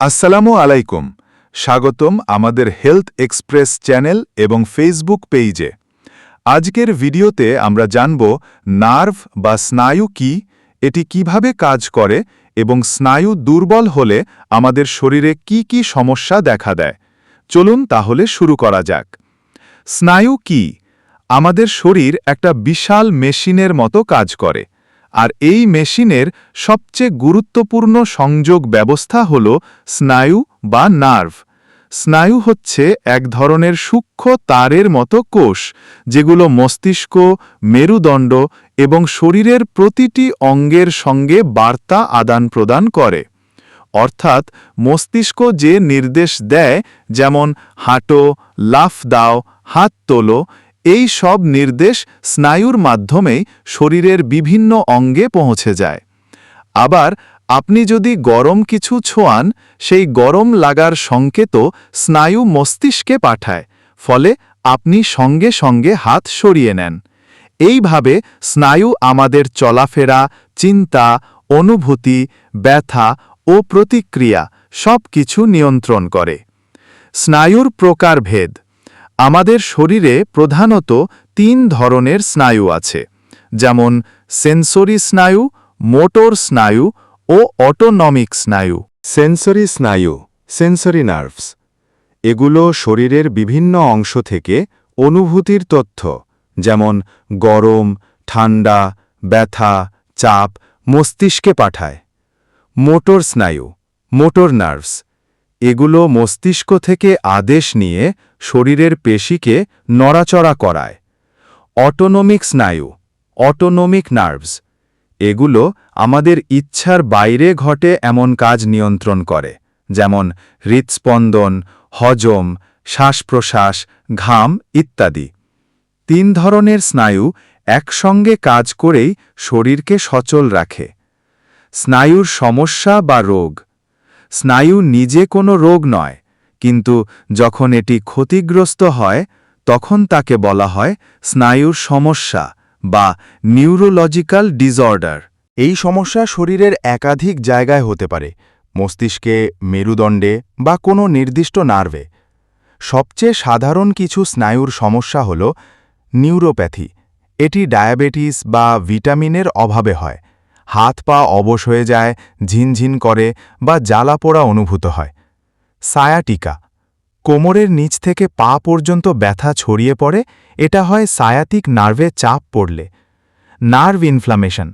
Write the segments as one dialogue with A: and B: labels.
A: আসসালামু আলাইকুম। স্বাগতম আমাদের হেলথ এক্সপ্রেস চ্যানেল এবং ফেসবুক পেইজে। আজকের ভিডিওতে আমরা জানব নার্ভ বা স্নায়ু কি, এটি কীভাবে কাজ করে এবং স্নায়ু দুর্বল হলে আমাদের শরীরে কি কি সমস্যা দেখা দেয়। চলুন তাহলে শুরু করা যাক। স্নায়ু কি? আমাদের শরীর একটা বিশাল মেশিনের মতো কাজ করে। আর এই মেশিনের সবচেয়ে গুরুত্বপূর্ণ সংযোগ ব্যবস্থা হল স্নায়ু বা নার্ভ। স্নায়ু হচ্ছে এক ধরনের সূক্ষ্ম তারের মতো কোষ, যেগুলো মস্তিষ্ক, মেরুদণ্ড এবং শরীরের প্রতিটি অঙ্গের সঙ্গে বার্তা আদান প্রদান করে। অর্থাৎ মস্তিষ্ক যে নির্দেশ দেয়, যেমন হাঁটো, লাফ দাও, হাত তোলো এই সব নির্দেশ স্নায়ুর মাধ্যমেই শরীরের বিভিন্ন অঙ্গে পৌঁছে যায়। আবার আপনি যদি গরম কিছু ছোঁয়ান, সেই গরম লাগার সংকেতও স্নায়ু মস্তিষ্কে পাঠায়, ফলে আপনি সঙ্গে সঙ্গে হাত সরিয়ে নেন। এইভাবে স্নায়ু আমাদের চলাফেরা, চিন্তা, অনুভূতি, ব্যথা ও প্রতিক্রিয়া সব কিছু নিয়ন্ত্রণ করে। স্নায়ুর প্রকারভেদ আমাদের শরীরে প্রধানত তিন ধরনের স্নায়ু আছে, যেমন সেন্সরি স্নায়ু, মোটর স্নায়ু ও অটোনমিক স্নায়ু।
B: সেন্সরি স্নায়ু, সেন্সরি নার্ভস, এগুলো শরীরের বিভিন্ন অংশ থেকে অনুভূতির তথ্য, যেমন গরম, ঠান্ডা, ব্যথা, চাপ, মস্তিষ্কে পাঠায়। মোটর স্নায়ু, মোটর নার্ভস এগুলো মস্তিষ্ক থেকে আদেশ নিয়ে শরীরের পেশিকে নড়াচড়া করায়। অটোনমিক স্নায়ু, অটোনমিক নার্ভস, এগুলো আমাদের ইচ্ছার বাইরে ঘটে এমন কাজ নিয়ন্ত্রণ করে, যেমন হৃৎস্পন্দন, হজম, শ্বাস-প্রশ্বাস, ঘাম ইত্যাদি। তিন ধরনের স্নায়ু একসঙ্গে কাজ করেই শরীরকে সচল রাখে। স্নায়ুর সমস্যা বা রোগ স্নায়ু নিজে কোনো রোগ নয়, কিন্তু যখন এটি ক্ষতিগ্রস্ত হয়, তখন তাকে বলা হয় স্নায়ুর সমস্যা বা নিউরোলজিক্যাল ডিসঅর্ডার এই সমস্যা শরীরের একাধিক জায়গায় হতে পারে, মস্তিষ্কে, মেরুদণ্ডে বা কোনো নির্দিষ্ট নার্ভে। সবচেয়ে সাধারণ কিছু স্নায়ুর সমস্যা হল নিউরোপ্যাথি। এটি ডায়াবেটিস বা ভিটামিনের অভাবে হয়। হাত পা অবশ হয়ে যায়, ঝিনঝিন করে বা জ্বালাপোড়া অনুভূত হয়। সায়াটিকা। কোমরের নিচ থেকে পা পর্যন্ত ব্যথা ছড়িয়ে পড়ে, এটা হয় সায়াতিক নার্ভে চাপ পড়লে। Nerve inflammation.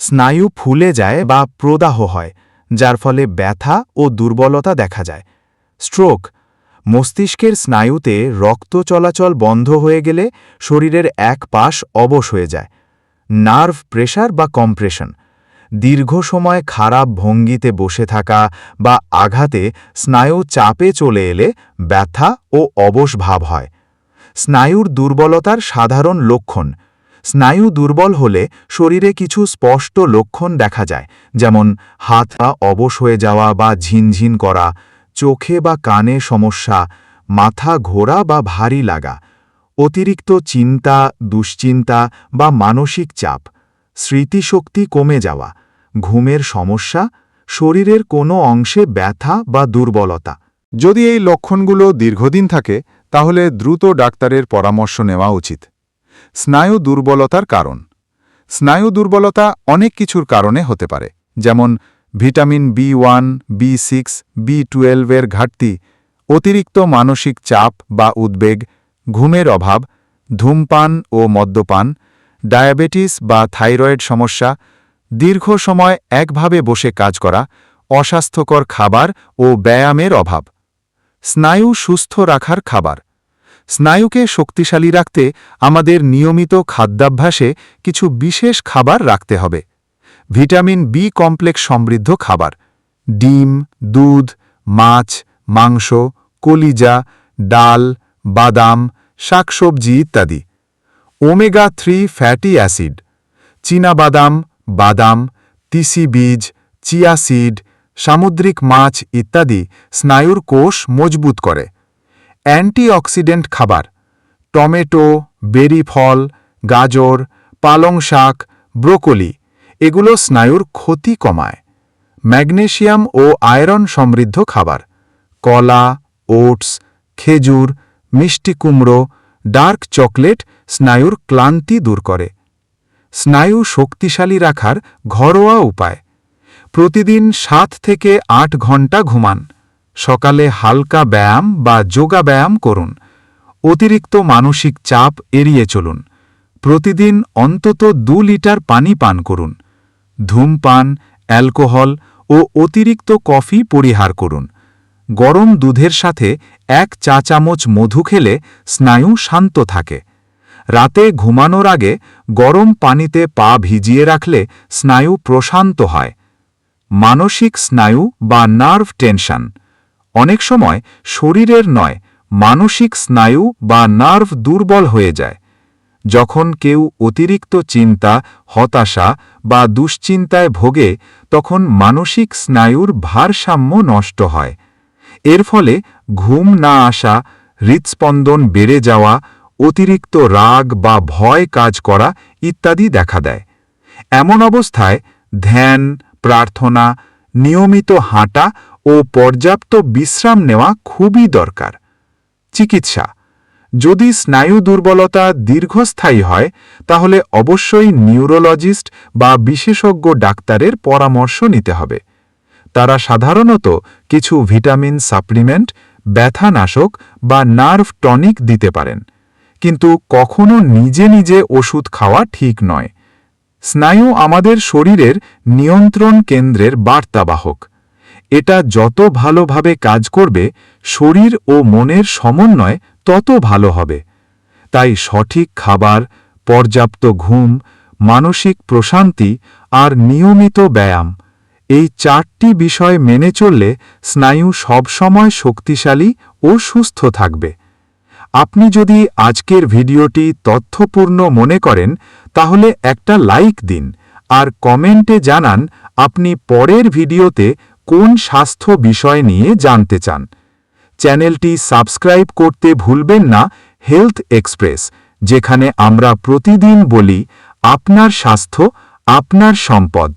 B: স্নায়ু ফুলে যায় বা প্রদাহ হয়, যার ফলে ব্যথা ও দুর্বলতা দেখা যায়। স্ট্রোক। মস্তিষ্কের স্নায়ুতে রক্ত চলাচল বন্ধ হয়ে গেলে শরীরের এক পাশ অবশ হয়ে যায়। নার্ভ প্রেশার বা কম্প্রেশন। দীর্ঘ সময় খারাপ ভঙ্গিতে বসে থাকা বা আঘাতে স্নায়ু চাপে চলে এলে ব্যথা ও অবশ ভাব হয়। স্নায়ুর দুর্বলতার সাধারণ লক্ষণ। স্নায়ু দুর্বল হলে শরীরে কিছু স্পষ্ট লক্ষণ দেখা যায়, যেমন হাত পা অবশ হয়ে যাওয়া বা ঝিনঝিন করা, চোখে বা কানে সমস্যা, মাথা ঘোরা বা ভারী লাগা, অতিরিক্ত চিন্তা, দুশ্চিন্তা বা মানসিক চাপ। স্মৃতিশক্তি কমে যাওয়া, ঘুমের সমস্যা, শরীরের কোনো অংশে ব্যথা বা দুর্বলতা।
A: যদি এই লক্ষণগুলো দীর্ঘদিন থাকে, তাহলে দ্রুত ডাক্তারের পরামর্শ নেওয়া উচিত। স্নায়ু দুর্বলতার কারণ। স্নায়ু দুর্বলতা অনেক কিছুর কারণে হতে পারে, যেমন vitamin B one, B six, B টুয়েলভের ঘাটতি, অতিরিক্ত মানসিক চাপ বা উদ্বেগ, ঘুমের অভাব, ধূমপান ও মদ্যপান ডায়াবেটিস বা থাইরয়েড সমস্যা, দীর্ঘ সময় একভাবে বসে কাজ করা, অস্বাস্থ্যকর খাবার ও ব্যায়ামের অভাব। স্নায়ু সুস্থ রাখার খাবার। স্নায়ুকে শক্তিশালী রাখতে আমাদের নিয়মিত খাদ্যাভ্যাসে কিছু বিশেষ খাবার রাখতে হবে। ভিটামিন বি কমপ্লেক্স সমৃদ্ধ খাবার। ডিম, দুধ, মাছ, মাংস, কলিজা, ডাল, বাদাম, শাকসবজি ইত্যাদি। ওমেগা থ্রি ফ্যাটি অ্যাসিড, চীনাবাদাম, বাদাম, তিসি বীজ, চিয়া সিড, সামুদ্রিক মাছ ইত্যাদি স্নায়ুর কোষ মজবুত করে। অ্যান্টিঅক্সিডেন্ট খাবার, টমেটো, বেরি ফল, গাজর, পালং শাক, ব্রোকলি, এগুলো স্নায়ুর ক্ষতি কমায়। ম্যাগনেশিয়াম ও আয়রন সমৃদ্ধ খাবার, কলা, ওটস, খেজুর, মিষ্টি কুমড়ো, ডার্ক চকলেট স্নায়ুর ক্লান্তি দূর করে। স্নায়ু শক্তিশালী রাখার ঘরোয়া উপায়। প্রতিদিন সাত থেকে আট ঘণ্টা ঘুমান। সকালে হালকা ব্যায়াম বা যোগা ব্যায়াম করুন। অতিরিক্ত মানসিক চাপ এড়িয়ে চলুন। প্রতিদিন অন্তত দু লিটার পানি পান করুন। ধূমপান, অ্যালকোহল ও অতিরিক্ত কফি পরিহার করুন। গরম দুধের সাথে এক চা চামচ মধু খেলে স্নায়ু শান্ত থাকে। রাতে ঘুমানোর আগে গরম পানিতে পা ভিজিয়ে রাখলে স্নায়ু প্রশান্ত হয়। মানসিক স্নায়ু বা নার্ভ টেনশন। অনেক সময় শরীরের নয়, মানসিক স্নায়ু বা নার্ভ দুর্বল হয়ে যায়। যখন কেউ অতিরিক্ত চিন্তা, হতাশা বা দুশ্চিন্তায় ভোগে, তখন মানসিক স্নায়ুর ভারসাম্য নষ্ট হয়। এর ফলে ঘুম না আসা, হৃৎস্পন্দন বেড়ে যাওয়া অতিরিক্ত রাগ বা ভয় কাজ করা ইত্যাদি দেখা দেয়। এমন অবস্থায় ধ্যান, প্রার্থনা, নিয়মিত হাঁটা ও পর্যাপ্ত বিশ্রাম নেওয়া খুবই দরকার। চিকিৎসা। যদি স্নায়ু দুর্বলতা দীর্ঘস্থায়ী হয়, তাহলে অবশ্যই নিউরোলজিস্ট বা বিশেষজ্ঞ ডাক্তারের পরামর্শ নিতে হবে। তারা সাধারণত কিছু ভিটামিন সাপ্লিমেন্ট, ব্যথানাশক বা নার্ভ টনিক দিতে পারেন। কিন্তু কখনো নিজে নিজে ওষুধ খাওয়া ঠিক নয়। স্নায়ু আমাদের শরীরের নিয়ন্ত্রণ কেন্দ্রের বার্তাবাহক। এটা যত ভালোভাবে কাজ করবে, শরীর ও মনের সমন্বয় তত ভালো হবে। তাই সঠিক খাবার, পর্যাপ্ত ঘুম, মানসিক প্রশান্তি আর নিয়মিত ব্যায়াম, এই চারটি বিষয় মেনে চললে স্নায়ু সবসময় শক্তিশালী ও সুস্থ থাকবে। আপনি যদি আজকের ভিডিওটি তথ্যপূর্ণ মনে করেন, তাহলে একটা লাইক দিন আর কমেন্টে জানান আপনি পরের ভিডিওতে কোন স্বাস্থ্য বিষয় নিয়ে জানতে চান। চ্যানেলটি সাবস্ক্রাইব করতে ভুলবেন না, হেলথ এক্সপ্রেস, যেখানে আমরা প্রতিদিন বলি, আপনার স্বাস্থ্য, আপনার সম্পদ।